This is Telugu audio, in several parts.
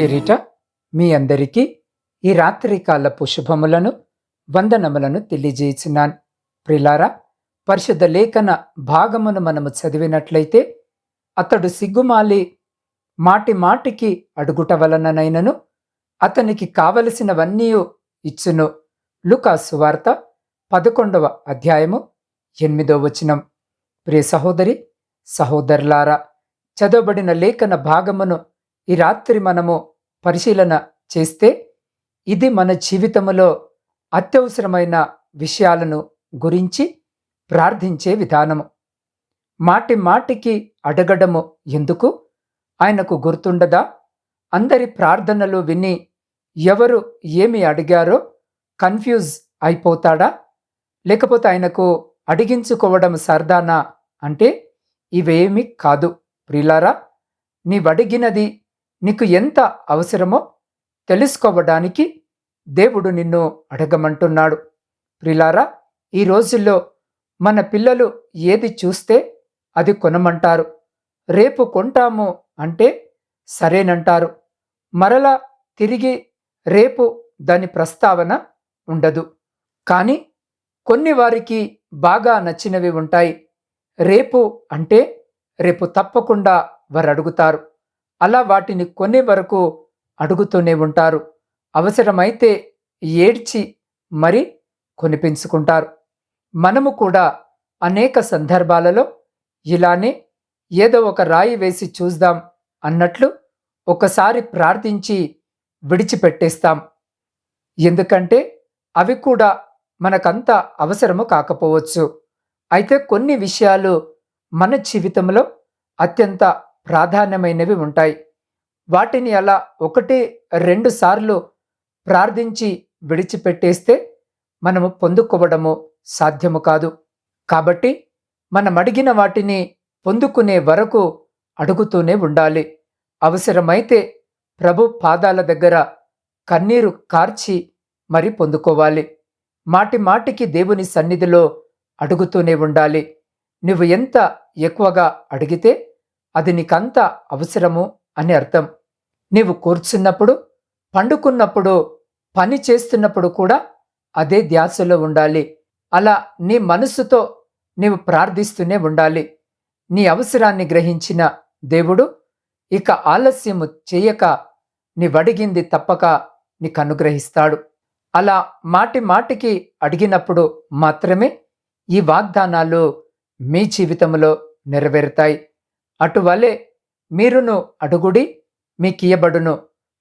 పేరిట మీ అందరికీ ఈ రాత్రికాలపు శుభములను వందనములను తెలియజేస్తున్నాను ప్రిలారా పరిశుద్ధ లేఖన భాగమును మనము చదివినట్లయితే అతడు సిగ్గుమాలి మాటి మాటికి అడుగుట వలననైనను అతనికి కావలసినవన్నీ ఇచ్చును. లుకాసు వార్త పదకొండవ అధ్యాయము ఎనిమిదో వచనం. ప్రియ సహోదరి సహోదరులారా చదవబడిన లేఖన భాగమును ఈ రాత్రి మనము పరిశీలన చేస్తే ఇది మన జీవితంలో అత్యవసరమైన విషయాలను గురించి ప్రార్థించే విధానము. మాటి మాటికి అడగడము ఎందుకు? ఆయనకు గుర్తుండదా? అందరి ప్రార్థనలు విని ఎవరు ఏమి అడిగారో కన్ఫ్యూజ్ అయిపోతాడా? లేకపోతే ఆయనకు అడిగించుకోవడం సరదానా? అంటే ఇవేమి కాదు ప్రిలారా నీవడిగినది నీకు ఎంత అవసరమో తెలుసుకోవడానికి దేవుడు నిన్ను అడగమంటున్నాడు. ప్రిలారా ఈ రోజుల్లో మన పిల్లలు ఏది చూస్తే అది కొనమంటారు. రేపు కొంటాము అంటే సరేనంటారు. మరలా తిరిగి రేపు దాని ప్రస్తావన ఉండదు. కానీ కొన్ని వారికి బాగా నచ్చినవి ఉంటాయి. రేపు అంటే రేపు తప్పకుండా వారు అడుగుతారు అలా వాటిని కొనే వరకు అడుగుతూనే ఉంటారు. అవసరమైతే ఏడ్చి మరి కొనిపించుకుంటారు. మనము కూడా అనేక సందర్భాలలో ఇలానే ఏదో ఒక రాయి వేసి చూద్దాం అన్నట్లు ఒకసారి ప్రార్థించి విడిచిపెట్టేస్తాం. ఎందుకంటే అవి కూడా మనకంత అవసరము కాకపోవచ్చు. అయితే కొన్ని విషయాలు మన జీవితంలో అత్యంత ప్రాధాన్యమైనవి ఉంటాయి. వాటిని అలా ఒకటి రెండు సార్లు ప్రార్థించి విడిచిపెట్టేస్తే మనము పొందుకోవడము సాధ్యము కాదు. కాబట్టి మనం అడిగిన వాటిని పొందుకునే వరకు అడుగుతూనే ఉండాలి. అవసరమైతే ప్రభు పాదాల దగ్గర కన్నీరు కార్చి మరి పొందుకోవాలి. మాటి మాటికి దేవుని సన్నిధిలో అడుగుతూనే ఉండాలి. నువ్వు ఎంత ఎక్కువగా అడిగితే అది నీకంత అవసరము అని అర్థం. నీవు కూర్చున్నప్పుడు పండుకున్నప్పుడు పని చేస్తున్నప్పుడు కూడా అదే ధ్యాసలో ఉండాలి. అలా నీ మనసుతో నీవు ప్రార్థిస్తూనే ఉండాలి. నీ అవసరాన్ని గ్రహించిన దేవుడు ఇక ఆలస్యము చేయక నీవడిగింది తప్పక నీకు అనుగ్రహిస్తాడు అలా మాటి మాటికి అడిగినప్పుడు మాత్రమే ఈ వాగ్దానాలు మీ జీవితంలో నెరవేరుతాయి. అటువలే మీరును అడుగుడి మీకియబడును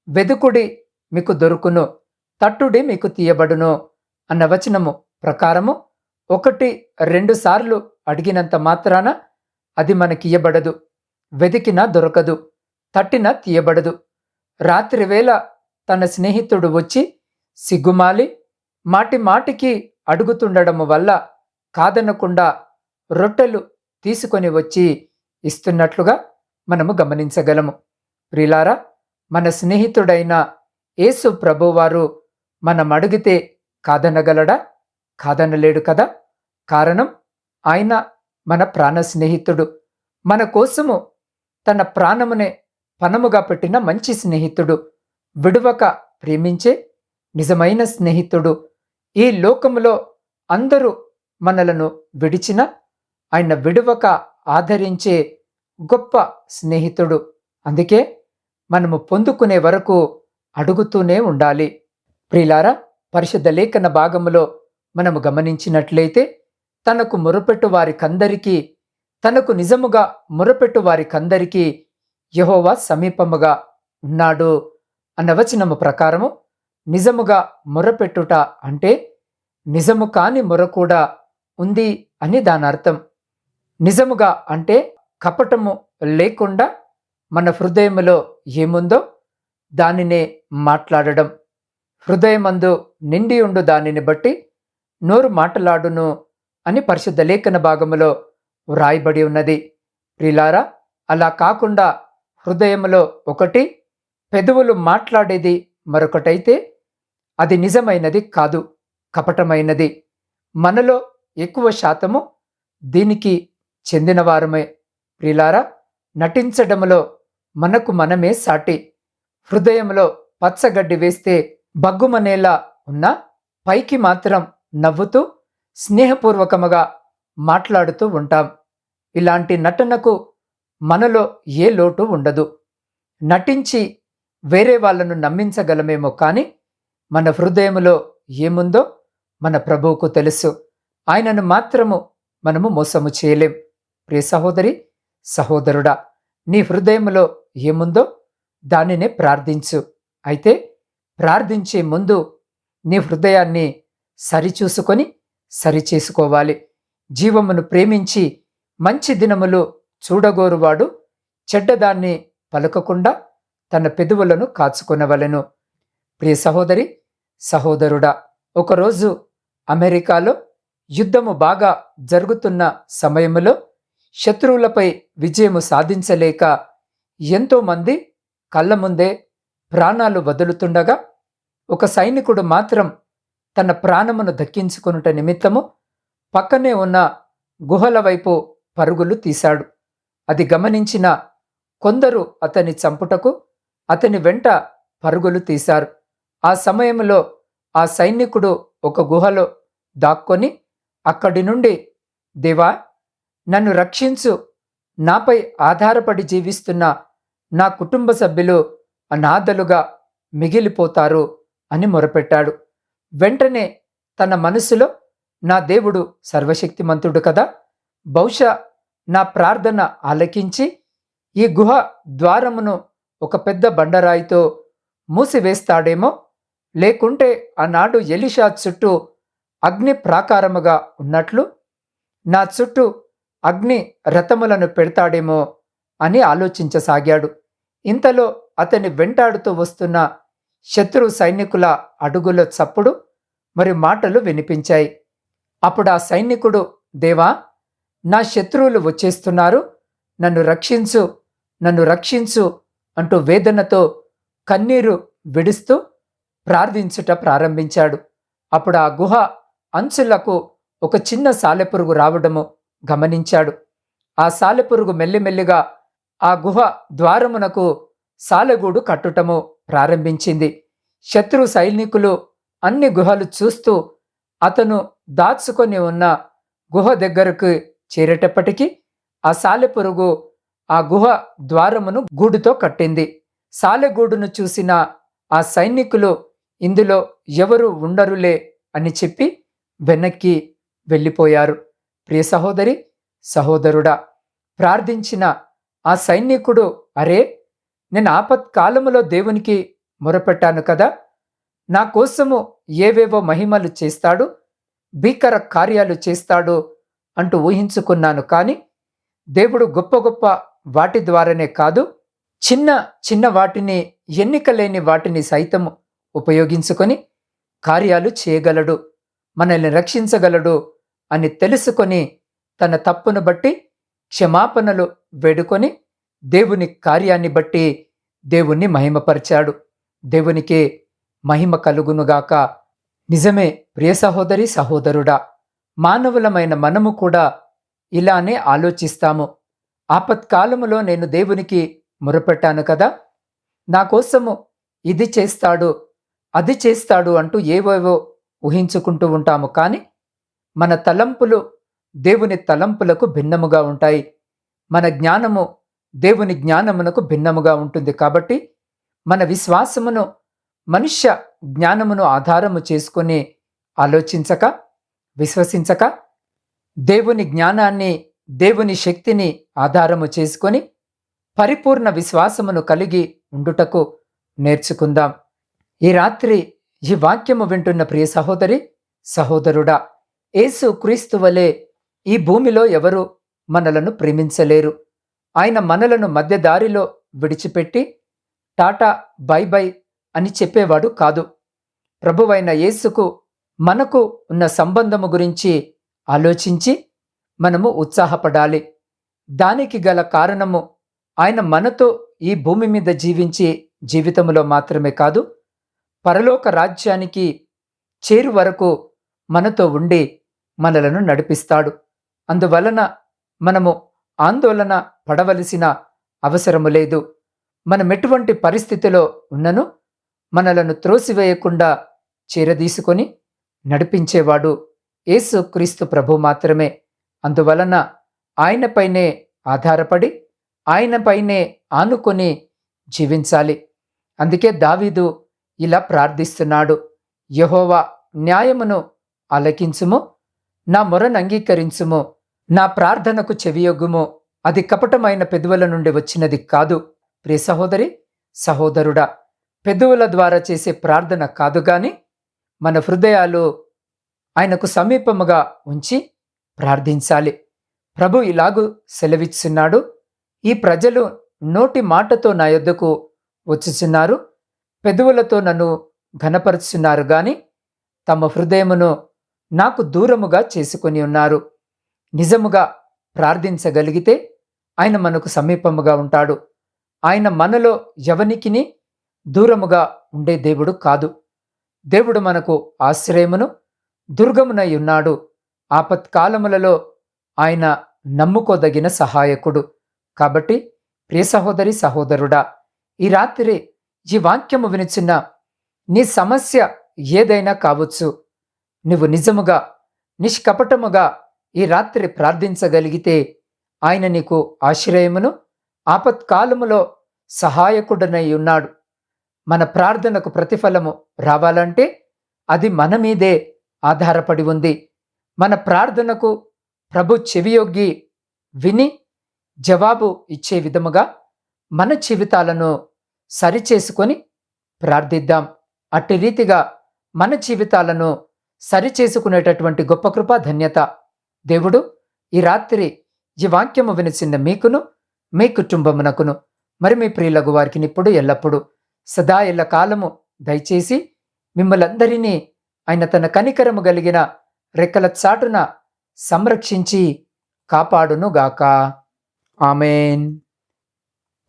వెదుకుడి మీకు దొరుకును తట్టుడి మీకు తీయబడును అన్న వచనము ప్రకారము ఒకటి రెండు సార్లు అడిగినంత మాత్రాన అది మనకియ్యబడదు. వెతికినా దొరకదు. తట్టినా తీయబడదు. రాత్రివేళ తన స్నేహితుడు వచ్చి సిగ్గుమాలి మాటి మాటికి అడుగుతుండడము వల్ల కాదనకుండా రొట్టెలు తీసుకొని వచ్చి ఇస్తున్నట్లుగా మనము గమనించగలము. ప్రిలారా మన స్నేహితుడైన యేసు ప్రభువారు మనం అడిగితే కాదనగలడా? కాదనలేడు కదా? కారణం ఆయన మన ప్రాణ స్నేహితుడు. మన కోసము తన ప్రాణమునే పనముగా పెట్టిన మంచి స్నేహితుడు. విడువక ప్రేమించే నిజమైన స్నేహితుడు. ఈ లోకములో అందరూ మనలను విడిచిన ఆయన విడువక ఆదరించే గొప్ప స్నేహితుడు. అందుకే మనము పొందుకునే వరకు అడుగుతూనే ఉండాలి. ప్రిలారా పరిశుద్ధ లేఖన భాగములో మనము గమనించినట్లయితే తనకు మొరపెట్టు వారికందరికీ తనకు నిజముగా మొరపెట్టు వారికందరికీ యహోవా సమీపముగా ఉన్నాడు అన్న వచనము ప్రకారము నిజముగా మొరపెట్టుట అంటే నిజము కాని మొర కూడా ఉంది అని దాని అర్థం నిజముగా అంటే కపటము లేకుండా మన హృదయములో ఏముందో దానినే మాట్లాడడం. హృదయమందు నిండి ఉండు దానిని బట్టి నోరు మాట్లాడును అని పరిశుద్ధ లేఖన భాగములో వ్రాయబడి ఉన్నది. ప్రిలారా అలా కాకుండా హృదయములో ఒకటి పెదవులు మాట్లాడేది మరొకటైతే అది నిజమైనది కాదు కపటమైనది. మనలో ఎక్కువ శాతము దీనికి చెందినవారమే. ప్రిలారా నటించడములో మనకు మనమే సాటి. హృదయంలో పచ్చగడ్డి వేస్తే బగ్గుమనేలా ఉన్నా పైకి మాత్రం నవ్వుతూ స్నేహపూర్వకముగా మాట్లాడుతూ ఉంటాం. ఇలాంటి నటనకు మనలో ఏ లోటు ఉండదు. నటించి వేరే వాళ్ళను నమ్మించగలమేమో కానీ మన హృదయములో ఏముందో మన ప్రభువుకు తెలుసు. ఆయనను మాత్రము మనము మోసము చేయలేం. ప్రియ సహోదరి సహోదరుడా నీ హృదయములో ఏముందో దానినే ప్రార్థించు. అయితే ప్రార్థించే ముందు నీ హృదయాన్ని సరిచూసుకొని సరిచేసుకోవాలి. జీవమును ప్రేమించి మంచి దినములు చూడగోరువాడు చెడ్డదాన్ని పలకకుండా తన పెదవులను కాచుకొనవలెను. ప్రియ సహోదరి సహోదరుడా ఒకరోజు అమెరికాలో యుద్ధము బాగా జరుగుతున్న సమయములో శత్రువులపై విజయము సాధించలేక ఎంతోమంది కళ్ళ ముందే ప్రాణాలు వదులుతుండగా ఒక సైనికుడు మాత్రం తన ప్రాణమును దక్కించుకొనుట నిమిత్తము పక్కనే ఉన్న గుహల వైపు పరుగులు తీశాడు. అది గమనించిన కొందరు అతని చంపుటకు అతని వెంట పరుగులు తీశారు. ఆ సమయంలో ఆ సైనికుడు ఒక గుహలో దాక్కొని అక్కడి నుండి దేవా నన్ను రక్షించు. నాపై ఆధారపడి జీవిస్తున్న నా కుటుంబ సభ్యులు అనాథలుగా మిగిలిపోతారు అని మొరపెట్టాడు. వెంటనే తన మనసులో నా దేవుడు సర్వశక్తిమంతుడు కదా. బహుశా నా ప్రార్థన ఆలకించి ఈ గుహ ద్వారమును ఒక పెద్ద బండరాయితో మూసివేస్తాడేమో. లేకుంటే ఆనాడు ఎలిషా చుట్టూ అగ్ని ప్రాకారముగా ఉన్నట్లు నా చుట్టూ అగ్ని రథములను పెడతాడేమో అని ఆలోచించసాగాడు. ఇంతలో అతని వెంటాడుతూ వస్తున్న శత్రు సైనికుల అడుగుల చప్పుడు మరి మాటలు వినిపించాయి. అప్పుడు ఆ సైనికుడు దేవా నా శత్రువులు వచ్చేస్తున్నారు. నన్ను రక్షించు నన్ను రక్షించు అంటూ వేదనతో కన్నీరు విడుస్తూ ప్రార్థించుట ప్రారంభించాడు. అప్పుడు ఆ గుహ అంచులకు ఒక చిన్న సాలెపురుగు రావడము గమనించాడు. ఆ సాలెపురుగు మెల్లిమెల్లిగా ఆ గుహ ద్వారమునకు సాలెగూడు కట్టుటము ప్రారంభించింది. శత్రు సైనికులు అన్ని గుహలు చూస్తూ అతను దాచుకొని ఉన్న గుహ దగ్గరకు చేరేటప్పటికీ ఆ సాలెపురుగు ఆ గుహ ద్వారమును గూడుతో కట్టింది. సాలెగూడును చూసిన ఆ సైనికులు ఇందులో ఎవరు ఉండరులే అని చెప్పి వెనక్కి వెళ్ళిపోయారు. ప్రియ సహోదరి సహోదరుడా ప్రార్థించిన ఆ సైనికుడు అరే నేను ఆపత్కాలములో దేవునికి మొరపెట్టాను కదా? నా కోసము ఏవేవో మహిమలు చేస్తాడు భీకర కార్యాలు చేస్తాడు అంటూ ఊహించుకున్నాను కానీ దేవుడు గొప్ప గొప్ప వాటి ద్వారానే కాదు చిన్న చిన్న వాటిని ఎన్నిక లేని వాటిని సైతము ఉపయోగించుకొని కార్యాలు చేయగలడు మనల్ని రక్షించగలడు అని తెలుసుకొని తన తప్పును బట్టి క్షమాపణలు వేడుకొని దేవుని కార్యాన్ని బట్టి దేవుణ్ణి మహిమపరిచాడు. దేవునికి మహిమ కలుగునుగాక. నిజమే ప్రియ సహోదరి సహోదరుడా మానవులమైన మనము కూడా ఇలానే ఆలోచిస్తాము. ఆపత్కాలములో నేను దేవునికి మొరపెట్టాను కదా. నా కోసము ఇది చేస్తాడు అది చేస్తాడు అంటూ ఏవేవో ఊహించుకుంటూ ఉంటాము. కానీ మన తలంపులు దేవుని తలంపులకు భిన్నముగా ఉంటాయి. మన జ్ఞానము దేవుని జ్ఞానమునకు భిన్నముగా ఉంటుంది కాబట్టి మన విశ్వాసమును మనుష్య జ్ఞానమును ఆధారము చేసుకొని ఆలోచించక విశ్వసించక దేవుని జ్ఞానాన్ని దేవుని శక్తిని ఆధారము చేసుకొని పరిపూర్ణ విశ్వాసమును కలిగి ఉండుటకు నేర్చుకుందాం. ఈ రాత్రి ఈ వాక్యము వింటున్న ప్రియ సహోదరి సహోదరుడా యేసు క్రీస్తు వలె ఈ భూమిలో ఎవరు మనలను ప్రేమించలేరు. ఆయన మనలను మధ్యదారిలో విడిచిపెట్టి టాటా బై బై అని చెప్పేవాడు కాదు. ప్రభువైన యేసుకు మనకు ఉన్న సంబంధము గురించి ఆలోచించి మనము ఉత్సాహపడాలి. దానికి గల కారణము ఆయన మనతో ఈ భూమి మీద జీవించి జీవితంలో మాత్రమే కాదు పరలోక రాజ్యానికి చేరు వరకు మనతో ఉండి మనలను నడిపిస్తాడు. అందువలన మనము ఆందోళన పడవలసిన అవసరము లేదు. మనమెటువంటి పరిస్థితిలో ఉన్నను మనలను త్రోసివేయకుండా చేరదీసుకొని నడిపించేవాడు యేసు క్రీస్తు ప్రభు మాత్రమే. అందువలన ఆయనపైనే ఆధారపడి ఆయనపైనే ఆనుకొని జీవించాలి. అందుకే దావీదు ఇలా ప్రార్థిస్తున్నాడు. యహోవా న్యాయమును ఆలకించుము నా మొరను అంగీకరించుము నా ప్రార్థనకు చెవియొగ్గుము. అది కపటమైన పెదవుల నుండి వచ్చినది కాదు. ప్రియ సహోదరి సహోదరుడా పెదవుల ద్వారా చేసే ప్రార్థన కాదు గాని మన హృదయాలు ఆయనకు సమీపముగా ఉంచి ప్రార్థించాలి. ప్రభు ఇలాగు సెలవిస్తున్నాడు ఈ ప్రజలు నోటి మాటతో నా యొద్దకు వచ్చుచున్నారు. పెదవులతో నన్ను ఘనపరుచున్నారు గాని తమ హృదయమును నాకు దూరముగా చేసుకొని ఉన్నారు. నిజముగా ప్రార్థించగలిగితే ఆయన మనకు సమీపముగా ఉంటాడు. ఆయన మనలో ఎవనికిని దూరముగా ఉండే దేవుడు కాదు. దేవుడు మనకు ఆశ్రయమును దుర్గమునై ఉన్నాడు. ఆపత్కాలములలో ఆయన నమ్ముకోదగిన సహాయకుడు. కాబట్టి ప్రియ సహోదరి సహోదరుడా ఈ రాత్రి ఈ వాక్యము వినిచిన్న నీ సమస్య ఏదైనా కావచ్చు. నువ్వు నిజముగా నిష్కపటముగా ఈ రాత్రి ప్రార్థించగలిగితే ఆయన నీకు ఆశ్రయమును ఆపత్కాలములో సహాయకుడనై ఉన్నాడు. మన ప్రార్థనకు ప్రతిఫలము రావాలంటే అది మన మీదే ఆధారపడి ఉంది. మన ప్రార్థనకు ప్రభు చెవియొగ్గి విని జవాబు ఇచ్చే విధముగా మన జీవితాలను సరిచేసుకొని ప్రార్థిద్దాం. అట్టి రీతిగా మన జీవితాలను సరిచేసుకునేటటువంటి గొప్ప కృప ధన్యత. దేవుడు ఈ రాత్రి ఈ వాక్యము వినిచిన మీకును మీ కుటుంబమునకును మరి మీ ప్రియులకు వారికి ఇప్పుడు ఎల్లప్పుడూ. సదా ఎల్ల కాలము దయచేసి మిమ్మలందరినీ ఆయన తన కనికరము కలిగిన రెక్కల చాటున సంరక్షించి కాపాడునుగాక. ఆమెన్.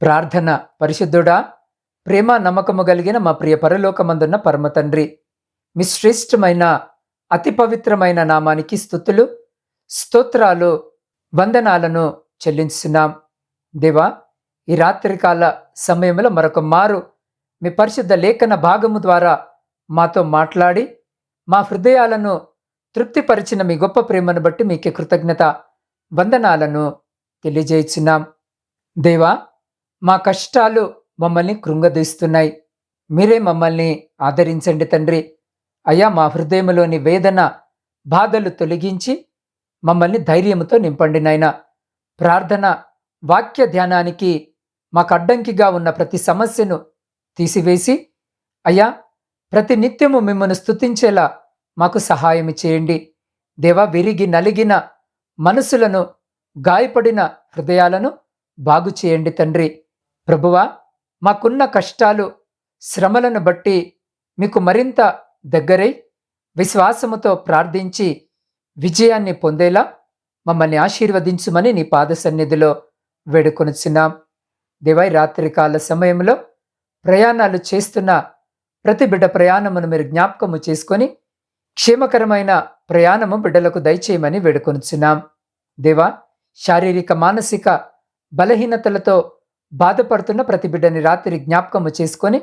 ప్రార్థన పరిశుద్ధుడా ప్రేమ నమ్మకము కలిగిన మా ప్రియ పరలోకమందున్న పరమ తండ్రి మీ శ్రేష్టమైన అతి పవిత్రమైన నామానికి స్థుతులు స్తోత్రాలు వందనాలను చెల్లించున్నాం దేవా ఈ రాత్రికాల సమయంలో మరొక మారు మీ పరిశుద్ధ లేఖన భాగము ద్వారా మాతో మాట్లాడి మా హృదయాలను తృప్తిపరిచిన మీ గొప్ప ప్రేమను బట్టి మీకే కృతజ్ఞత వందనాలను తెలియజేస్తున్నాం దేవా మా కష్టాలు మమ్మల్ని కృంగదీస్తున్నాయి. మీరే మమ్మల్ని ఆదరించండి తండ్రి. అయ్యా మా హృదయంలోని వేదన బాధలు తొలగించి మమ్మల్ని ధైర్యంతో నింపండి నాయన. ప్రార్థన వాక్య ధ్యానానికి మాకు అడ్డంకిగా ఉన్న ప్రతి సమస్యను తీసివేసి అయ్యా ప్రతి నిత్యము మిమ్మల్ని స్తుతించేలా మాకు సహాయం చేయండి. దేవా విరిగి నలిగిన మనసులను గాయపడిన హృదయాలను బాగు చేయండి తండ్రి. ప్రభువా మాకున్న కష్టాలు శ్రమలను బట్టి మీకు మరింత దగ్గరై విశ్వాసముతో ప్రార్థించి విజయాన్ని పొందేలా మమ్మల్ని ఆశీర్వదించుమని నీ పాద సన్నిధిలో వేడుకొనుచున్నాం. దేవై రాత్రికాల సమయంలో ప్రయాణాలు చేస్తున్న ప్రతి బిడ్డ ప్రయాణమును మీరు జ్ఞాపకము చేసుకొని క్షేమకరమైన ప్రయాణము బిడ్డలకు దయచేయమని వేడుకొనుచున్నాం. దేవా శారీరక మానసిక బలహీనతలతో బాధపడుతున్న ప్రతి బిడ్డని రాత్రి జ్ఞాపకము చేసుకొని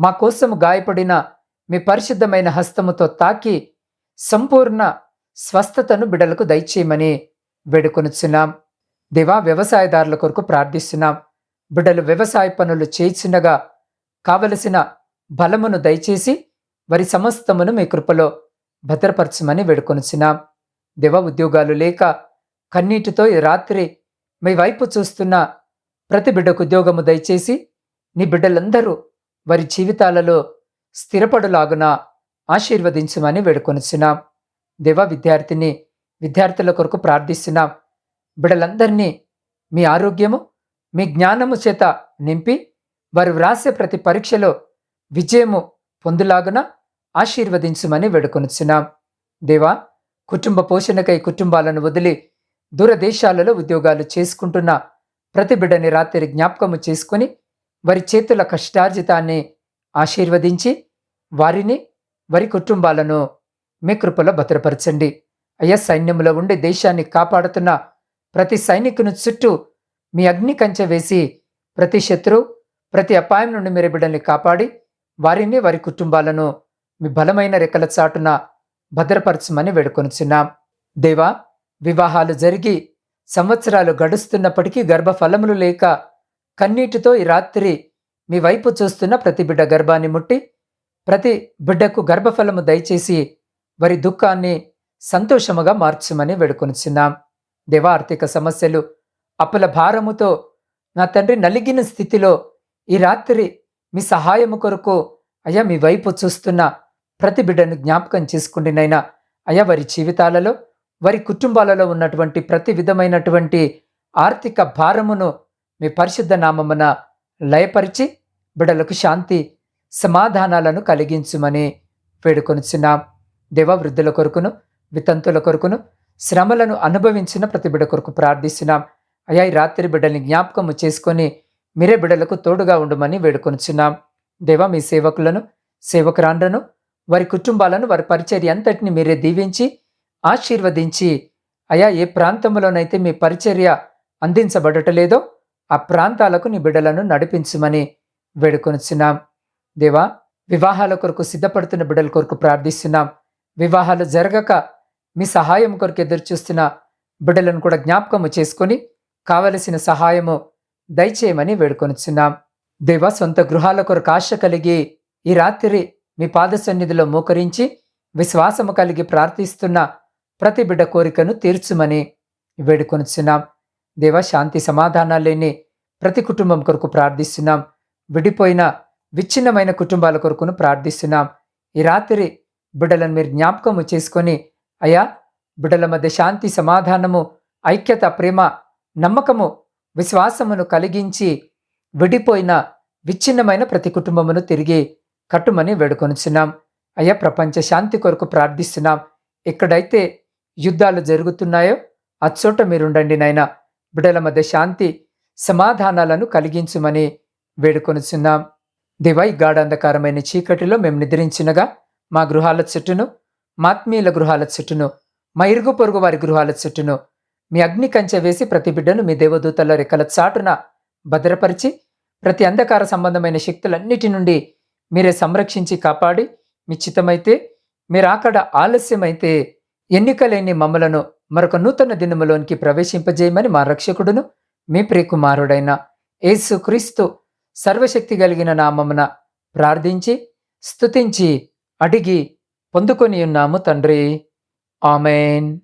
మా కోసము గాయపడిన మీ పరిశుద్ధమైన హస్తముతో తాకి సంపూర్ణ స్వస్థతను బిడలకు దయచేయమని వేడుకొనుచున్నాం. దేవా వ్యవసాయదారుల కొరకు ప్రార్థిస్తున్నాం. బిడ్డలు వ్యవసాయ పనులు చేయించుండగా కావలసిన బలమును దయచేసి వారి సమస్తమును మీ కృపలో భద్రపరచమని వేడుకొనుచున్నాం. దేవ ఉద్యోగాలు లేక కన్నీటితో ఈ రాత్రి మీ వైపు చూస్తున్న ప్రతి బిడ్డకు ఉద్యోగము దయచేసి నీ బిడ్డలందరూ వారి జీవితాలలో స్థిరపడులాగున ఆశీర్వదించమని వేడుకొనిచున్నాం. దేవ విద్యార్థిని విద్యార్థుల కొరకు ప్రార్థిస్తున్నాం. బిడలందరినీ మీ ఆరోగ్యము మీ జ్ఞానము చేత నింపి వారు వ్రాసే ప్రతి పరీక్షలో విజయము పొందులాగున ఆశీర్వదించమని వేడుకొనిచున్నాం. దేవా కుటుంబ పోషణకై కుటుంబాలను వదిలి దూరదేశాలలో ఉద్యోగాలు చేసుకుంటున్న ప్రతి బిడ్డని రాత్రి జ్ఞాపకము చేసుకుని వారి చేతుల కష్టార్జితాన్ని ఆశీర్వదించి వారిని వారి కుటుంబాలను మీ కృపలో భద్రపరచండి. అయ్యా సైన్యంలో ఉండి దేశాన్ని కాపాడుతున్న ప్రతి సైనికుని చుట్టూ మీ అగ్ని కంచె వేసి ప్రతి శత్రు ప్రతి అపాయం నుండి మీరు బిడ్డల్ని కాపాడి వారిని వారి కుటుంబాలను మీ బలమైన రెక్కల చాటున భద్రపరచమని వేడుకొనిచున్నాం. దేవా వివాహాలు జరిగి సంవత్సరాలు గడుస్తున్నప్పటికీ గర్భఫలములు లేక కన్నీటితో ఈ రాత్రి మీ వైపు చూస్తున్న ప్రతి బిడ్డ గర్భాన్ని ముట్టి ప్రతి బిడ్డకు గర్భఫలము దయచేసి వారి దుఃఖాన్ని సంతోషముగా మార్చమని వేడుకొనిచున్నాం. దేవా ఆర్థిక సమస్యలు అప్పుల భారముతో నా తండ్రి నలిగిన స్థితిలో ఈ రాత్రి మీ సహాయము కొరకు అయ్యా మీ వైపు చూస్తున్న ప్రతి బిడ్డను జ్ఞాపకం చేసుకుండినైనా అయ్యా వారి జీవితాలలో వారి కుటుంబాలలో ఉన్నటువంటి ప్రతి విధమైనటువంటి ఆర్థిక భారమును మీ పరిశుద్ధ నామమున లయపరిచి బిడలకు శాంతి సమాధానాలను కలిగించుమని వేడుకొనుచున్నాం. దేవ వృద్ధుల కొరకును వితంతుల కొరకును శ్రమలను అనుభవించిన ప్రతి బిడ కొరకు ప్రార్థిస్తున్నాం. అయ్యా ఈ రాత్రి బిడ్డల్ని జ్ఞాపకము చేసుకొని మీరే బిడ్డలకు తోడుగా ఉండమని వేడుకొనుచున్నాం. దేవ మీ సేవకులను సేవకురాండ్రను వారి కుటుంబాలను వారి పరిచర్య అంతటిని మీరే దీవించి ఆశీర్వదించి అయా ఏ ప్రాంతంలోనైతే మీ పరిచర్య అందించబడటలేదో ఆ ప్రాంతాలకు నీ బిడ్డలను నడిపించమని వేడుకొనుచున్నాం. దేవా వివాహాల కొరకు సిద్ధపడుతున్న బిడ్డల కొరకు ప్రార్థిస్తున్నాం. వివాహాలు జరగక మీ సహాయం కొరకు ఎదురు చూస్తున్న బిడ్డలను కూడా జ్ఞాపకము చేసుకొని కావలసిన సహాయము దయచేయమని వేడుకొనుచున్నాం. దేవా సొంత గృహాల కొరకు ఆశ కలిగి ఈ రాత్రి మీ పాద సన్నిధిలో మోకరించి విశ్వాసము కలిగి ప్రార్థిస్తున్న ప్రతి బిడ్డ కోరికను తీర్చుమని వేడుకొనుచున్నాం. దేవ శాంతి సమాధానాలు లేని ప్రతి కుటుంబం కొరకు ప్రార్థిస్తున్నాం. విడిపోయిన విచ్ఛిన్నమైన కుటుంబాల కొరకును ప్రార్థిస్తున్నాం. ఈ రాత్రి బిడ్డలను మీరు జ్ఞాపకము చేసుకొని అయ్యా బిడ్డల మధ్య శాంతి సమాధానము ఐక్యత ప్రేమ నమ్మకము విశ్వాసమును కలిగించి విడిపోయిన విచ్ఛిన్నమైన ప్రతి కుటుంబమును తిరిగి కట్టుమని వేడుకొనుచున్నాం. అయ్యా ప్రపంచ శాంతి కొరకు ప్రార్థిస్తున్నాం. ఎక్కడైతే యుద్ధాలు జరుగుతున్నాయో అచ్చోట మీరుండండి నాయనా. బిడ్డల మధ్య శాంతి సమాధానాలను కలిగించుమని వేడుకొనుచున్నాం. దివై గాఢంధకారమైన చీకటిలో మేము నిద్రించినగా మా గృహాల చుట్టూను మాత్మీయుల గృహాల చుట్టూను మా ఇరుగు పొరుగు వారి గృహాల చుట్టూను మీ అగ్ని కంచె వేసి ప్రతి బిడ్డను మీ దేవదూతల రెక్కల చాటున భద్రపరిచి ప్రతి అంధకార సంబంధమైన శక్తులన్నిటి నుండి మీరే సంరక్షించి కాపాడి మీ చిత్తమైతే మీరు అక్కడ ఆలస్యమైతే ఎన్నికలేని మమ్మలను మరొక నూతన దినములోనికి ప్రవేశింపజేయమని మా రక్షకుడును మీ ప్రియకుమారుడైన యేసుక్రీస్తు సర్వశక్తి కలిగిన నామమున ప్రార్థించి స్తుతించి అడిగి పొందుకొని ఉన్నాము తండ్రి. ఆమెన్.